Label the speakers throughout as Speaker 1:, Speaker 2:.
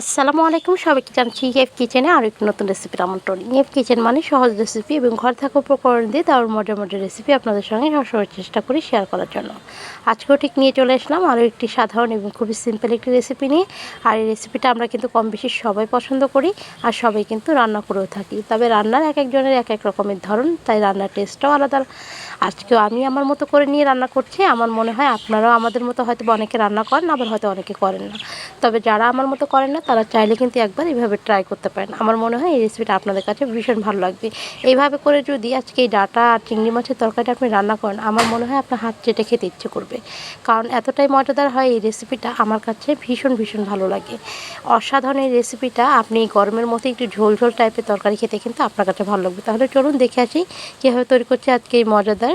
Speaker 1: আসসালামু আলাইকুম। সবাইকে জানছি ইএফ কিচেনে আর একটি নতুন রেসিপির আমন্ত্রণ। ইএফ কিচেন মানে সহজ রেসিপি এবং ঘর থাকা উপকরণ দিয়ে তার মজার মজার রেসিপি আপনাদের সঙ্গে সবসময় চেষ্টা করি শেয়ার করার জন্য। আজকেও ঠিক নিয়ে চলে আসলাম আরও একটি সাধারণ এবং খুবই সিম্পল একটি রেসিপি নিয়ে। আর এই রেসিপিটা আমরা কিন্তু কম বেশি সবাই পছন্দ করি আর সবাই কিন্তু রান্না করেও থাকি। তবে রান্নার এক একজনের এক এক রকমের ধরন, তাই রান্নার টেস্টটাও আলাদা। আজকেও আমি আমার মতো করে নিয়ে রান্না করছি। আমার মনে হয় আপনারাও আমাদের মতো হয়তো অনেকে রান্না করেন, আবার হয়তো অনেকে করেন না। তবে যারা আমার মতো করেন না তারা চাইলে কিন্তু একবার এইভাবে ট্রাই করতে পারেন। আমার মনে হয় এই রেসিপিটা আপনাদের কাছে ভীষণ ভালো লাগবে। এইভাবে করে যদি আজকে এই ডাটা আর চিংড়ি মাছের তরকারিটা আপনি রান্না করেন, আমার মনে হয় আপনার হাত চেটে খেতে ইচ্ছে করবে। কারণ এতটাই মজাদার হয় এই রেসিপিটা আমার কাছে ভীষণ ভীষণ ভালো লাগে। অসাধারণ এই রেসিপিটা আপনি গরমের মধ্যে একটু ঝোল ঝোল টাইপের তরকারি খেতে কিন্তু আপনার কাছে ভালো লাগবে। তাহলে চলুন দেখে আসি কীভাবে তৈরি করছে আজকে এই মজাদার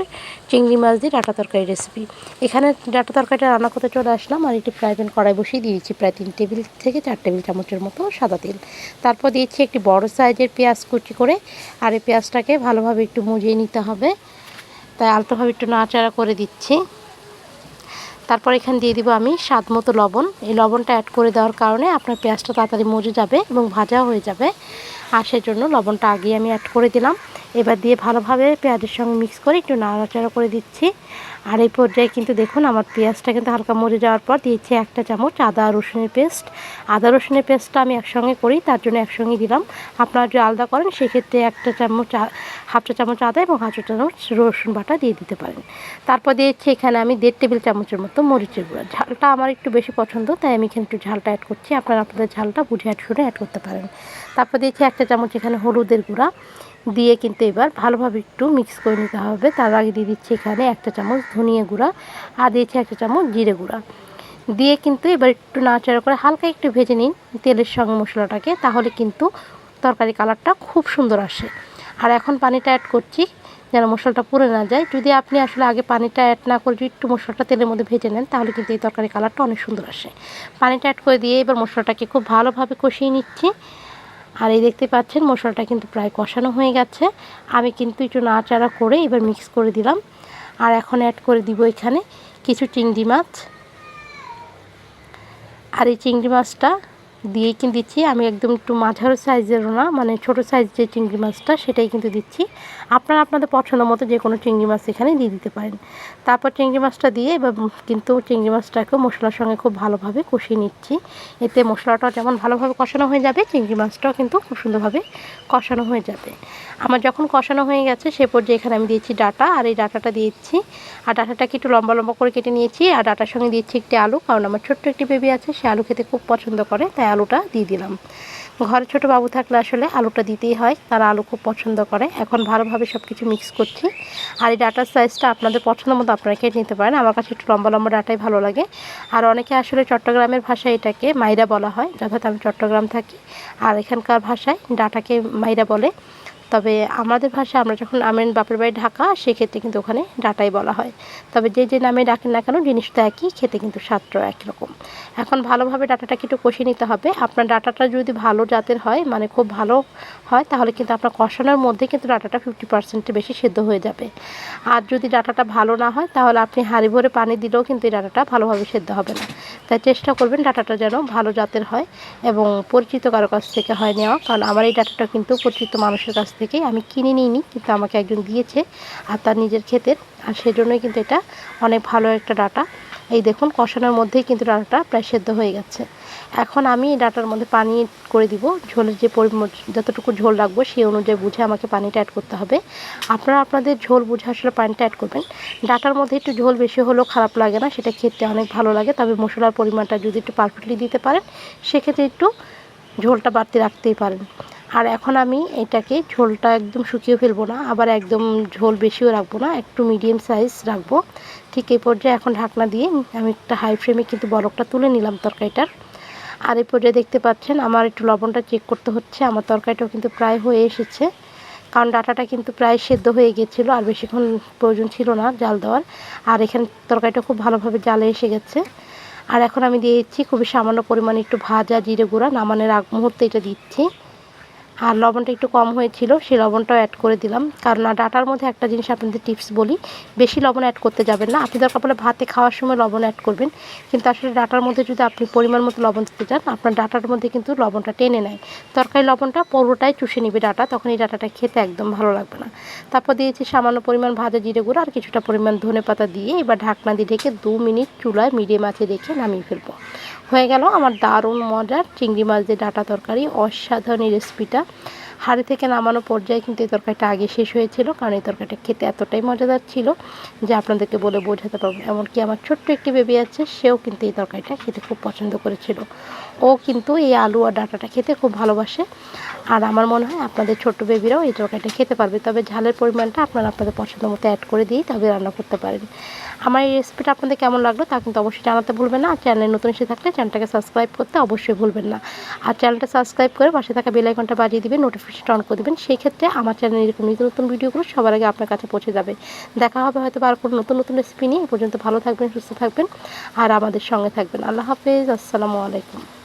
Speaker 1: চিংড়ি মাছ দিয়ে ডাটা তরকারি রেসিপি এখানে ডাটা তরকারিটা রান্না করতে চলে আসলাম আর একটি ফ্রাই প্যান কড়াই বসিয়ে দিয়েছি, প্রায় তিন টেবিল থেকে চার টেবিল চামচের মতো সাদা তেল। তারপর দিয়েছি একটি বড় সাইজের পেঁয়াজ কুচি করে, আর এই পেঁয়াজটাকে ভালোভাবে একটু মুজিয়ে নিতে হবে। তাই আলতোভাবে একটু নাড়াচাড়া করে দিচ্ছি। তারপর এখানে দিয়ে দিব আমি স্বাদ মতো লবণ। এই লবণটা অ্যাড করে দেওয়ার কারণে আপনার পেঁয়াজটা তাড়াতাড়ি মজে যাবে এবং ভাজা হয়ে যাবে। আর সেজন্য লবণটা আগে আমি অ্যাড করে দিলাম। এবার দিয়ে ভালোভাবে পেঁয়াজের সঙ্গে মিক্স করে একটু নাড়াচাড়া করে দিচ্ছি। আর এই পর্যায়ে কিন্তু দেখুন, আমার পেঁয়াজটা কিন্তু হালকা মরে যাওয়ার পর দিয়েছি একটা চামচ আদা রসুনের পেস্ট। আদা রসুনের পেস্টটা আমি একসঙ্গে করি, তার জন্য একসঙ্গে দিলাম। আপনারা যদি আলাদা করেন, সেক্ষেত্রে একটা চামচ হাফ চা চামচ আদা এবং হাফ চা চামচ রসুন বাটা দিয়ে দিতে পারেন। তারপর দিয়েছি এখানে আমি দেড় টেবিল চামচের মতো মরিচের গুঁড়া। ঝালটা আমার একটু বেশি পছন্দ, তাই আমি এখানে একটু ঝালটা অ্যাড করছি। আপনারা আপনাদের ঝালটা বুঝে অ্যাড করে অ্যাড করতে পারেন। তারপর দিয়েছি একটা চামচ এখানে হলুদের গুঁড়া। দিয়ে কিন্তু এবার ভালোভাবে একটু মিক্স করে নিতে হবে। তার আগে দিয়ে দিচ্ছি এখানে একটা চামচ ধনিয়া গুঁড়া, আর দিয়েছি একটা চামচ জিরে গুঁড়া। দিয়ে কিন্তু এবার একটু নাড়াচাড়া করে হালকা একটু ভেজে নিন তেলের সঙ্গে মশলাটাকে, তাহলে কিন্তু তরকারি কালারটা খুব সুন্দর আসে। আর এখন পানিটা অ্যাড করছি যেন মশলাটা পুড়ে না যায়। যদি আপনি আসলে আগে পানিটা অ্যাড না করে যদি একটু মশলাটা তেলের মধ্যে ভেজে নেন, তাহলে কিন্তু এই তরকারি কালারটা অনেক সুন্দর আসে। পানিটা অ্যাড করে দিয়ে এবার মশলাটাকে খুব ভালোভাবে কষিয়ে নিচ্ছি। আর এই দেখতে পাচ্ছেন, মশলাটা কিন্তু প্রায় কষানো হয়ে গেছে। আমি কিন্তু একটু নাড়াচাড়া করে এবার মিক্স করে দিলাম। আর এখন অ্যাড করে দিব এখানে কিছু চিংড়ি মাছ। আর এই চিংড়ি মাছটা দিয়েই কিন্তু দিচ্ছি। আমি একদম একটু মাঝারো সাইজেরও না মানে ছোটো সাইজ যে চিংড়ি মাছটা সেটাই কিন্তু দিচ্ছি। আপনারা আপনাদের পছন্দ মতো যে কোনো চিংড়ি মাছ এখানে দিয়ে দিতে পারেন। তারপর চিংড়ি মাছটা দিয়ে এবার কিন্তু চিংড়ি মাছটাকে মশলার সঙ্গে খুব ভালোভাবে কষিয়ে নিচ্ছি। এতে মশলাটা যেমন ভালোভাবে কষানো হয়ে যাবে, চিংড়ি মাছটাও কিন্তু খুব সুন্দরভাবে কষানো হয়ে যাবে। আমার যখন কষানো হয়ে গেছে সে পর্যায়ে এখানে আমি দিয়েছি ডাটা, আর এই ডাটাটা দিয়েছি। আর ডাটাটাকে একটু লম্বা লম্বা করে কেটে নিয়েছি, আর ডাটার সঙ্গে দিয়েছি একটি আলু, কারণ আমার ছোট্ট একটি বেবি আছে, সে আলু খেতে খুব পছন্দ করে, তাই আলুটা দিয়ে দিলাম। ঘরে ছোট বাবু থাকলে আসলে আলুটা দিতেই হয়, তারা আলু খুব পছন্দ করে। এখন ভালোভাবে সব কিছু মিক্স করছি। আর এই ডাটার সাইজটা আপনাদের পছন্দ মতো আপনারা কেটে নিতে পারেন। আমার কাছে একটু লম্বা লম্বা ডাটাই ভালো লাগে। আর অনেকে আসলে চট্টগ্রামের ভাষায় এটাকে মাইরা বলা হয়, যথাযথ আমি চট্টগ্রাম থাকি। আর এখানকার ভাষায় ডাটাকে মাইরা বলে। তবে আমাদের ভাষায় আমরা যখন আমেন বাপের বাড়ি ঢাকা, সেক্ষেত্রে কিন্তু ওখানে ডাটাই বলা হয়। তবে যে যে নামে ডাকেন না কেন, জিনিসটা একই, খেতে কিন্তু স্বাদটাও একই রকম। এখন ভালোভাবে ডাটাটাকে একটু কষিয়ে নিতে হবে। আপনার ডাটাটা যদি ভালো জাতের হয় মানে খুব ভালো হয়, তাহলে কিন্তু আপনার কষানোর মধ্যে কিন্তু ডাটাটা ফিফটি পার্সেন্টের বেশি সেদ্ধ হয়ে যাবে। আর যদি ডাটাটা ভালো না হয়, তাহলে আপনি হাঁড়ি ভরে পানি দিলেও কিন্তু এই ডাটাটা ভালোভাবে সেদ্ধ হবে না। তাই চেষ্টা করবেন ডাটাটা যেন ভালো জাতের হয় এবং পরিচিত কারও কাছ থেকে হয় নেওয়া। কারণ আমার এই ডাটাটা কিন্তু পরিচিত মানুষের কাছ থেকে আমি কিনে নিইনি, কিন্তু আমাকে একজন দিয়েছে, আর তার নিজের ক্ষেতের। আর সেজন্যই কিন্তু এটা অনেক ভালো একটা ডাটা। এই দেখুন, কষানোর মধ্যেই কিন্তু ডাটাটা প্রায় সেদ্ধ হয়ে গেছে। এখন আমি ডাটার মধ্যে পানি করে দিব। ঝোলের যে পরিমাণ, যতটুকু ঝোল রাখব সেই অনুযায়ী বুঝে আমাকে পানিটা অ্যাড করতে হবে। আপনারা আপনাদের ঝোল বুঝে আসলে পানিটা অ্যাড করবেন। ডাটার মধ্যে একটু ঝোল বেশি হলেও খারাপ লাগে না, সেটা খেতে অনেক ভালো লাগে। তবে মশলার পরিমাণটা যদি একটু পারফেক্টলি দিতে পারেন, সেক্ষেত্রে একটু ঝোলটা বাড়তি রাখতেই পারেন। আর এখন আমি এটাকে ঝোলটা একদম শুকিয়ে ফেলব না, আবার একদম ঝোল বেশিও রাখব না, একটু মিডিয়াম সাইজ রাখব। ঠিক এই পর্যায়ে এখন ঢাকনা দিয়ে আমি একটা হাই ফ্লেমে কিন্তু বরফটা তুলে নিলাম তরকারিটার। আর এই পর্যায়ে দেখতে পাচ্ছেন আমার একটু লবণটা চেক করতে হচ্ছে, আমার তরকারিটাও কিন্তু প্রায় হয়ে এসেছে। কারণ ডাটাটা কিন্তু প্রায় সেদ্ধ হয়ে গিয়েছিল আর বেশিক্ষণ প্রয়োজন ছিল না জাল দেওয়ার। আর এখানে তরকারিটা খুব ভালোভাবে জালে এসে গেছে। আর এখন আমি দিয়ে দিচ্ছি খুবই সামান্য পরিমাণে একটু ভাজা জিরে গুঁড়া, নামানের আগ মুহূর্তে এটা দিচ্ছি। আর লবণটা একটু কম হয়েছিল সেই লবণটাও অ্যাড করে দিলাম। কারণ ডাটার মধ্যে একটা জিনিস আপনাদের টিপস বলি, বেশি লবণ অ্যাড করতে যাবেন না। আপনি দরকার পড়লে ভাতে খাওয়ার সময় লবণ অ্যাড করবেন। কিন্তু আসলে ডাটার মধ্যে যদি আপনি পরিমাণ মতো লবণ দিতে চান, আপনার ডাটার মধ্যে কিন্তু লবণটা টেনে নেয়। তরকারি লবণটা পুরোটাই চুষে নিবে ডাটা, তখন এই ডাটাটা খেতে একদম ভালো লাগবে না। তারপর দিয়েছি সামান্য পরিমাণ ভাজা জিরে গুঁড়ো আর কিছুটা পরিমাণ ধনে পাতা দিয়ে এবার ঢাকনা দিয়ে ঢেকে দু মিনিট চুলায় মিডিয়াম আঁচে রেখে নামিয়ে ফেলব। হয়ে গেল আমার দারুণ মজার চিংড়ি মাছ দিয়ে ডাটা তরকারি অসাধারণ রেসিপিটা হাঁড়ি থেকে নামানো পর্যায়ে কিন্তু এই তরকারিটা আগে শেষ হয়েছিল, কারণ এই তরকারিটা খেতে এতটাই মজাদার ছিল যে আপনাদেরকে বলে বোঝাতে পারব এমনকি আমার ছোট্ট একটি বেবি আছে, সেও কিন্তু এই তরকারিটা খেতে খুব পছন্দ করেছিল। ও কিন্তু এই আলু আর ডাটাটা খেতে খুব ভালোবাসে। আর আমার মনে হয় আপনাদের ছোট্ট বেবিরাও এই তরকারিটা খেতে পারবে। তবে ঝালের পরিমাণটা আপনারা আপনাদের পছন্দ মতো অ্যাড করে দিয়েই তবে রান্না করতে পারেন। আমার এই রেসিপিটা আপনাদের কেমন লাগল তা কিন্তু অবশ্যই জানাতে ভুলবেন না। আর চ্যানেলে নতুন এসে থাকলে চ্যানেলটাকে সাবস্ক্রাইব করতে অবশ্যই ভুলবেন না। আর চ্যানেলটা সাবস্ক্রাইব করে পাশে থাকা বেল আইকনটা বাজিয়ে দিবেন নোটিফিকেশন অন করে দেবেন। সেই ক্ষেত্রে আমার চ্যানেলে এরকম নিত্য নতুন ভিডিওগুলো সবার আগে আপনার কাছে পৌঁছে যাবে। দেখা হবে হয়তো আর কোনো নতুন নতুন রেসিপি নিয়ে। এ পর্যন্ত ভালো থাকবেন, সুস্থ থাকবেন, আর আমাদের সঙ্গে থাকবেন। আল্লাহ হাফেজ। আসসালামু আলাইকুম।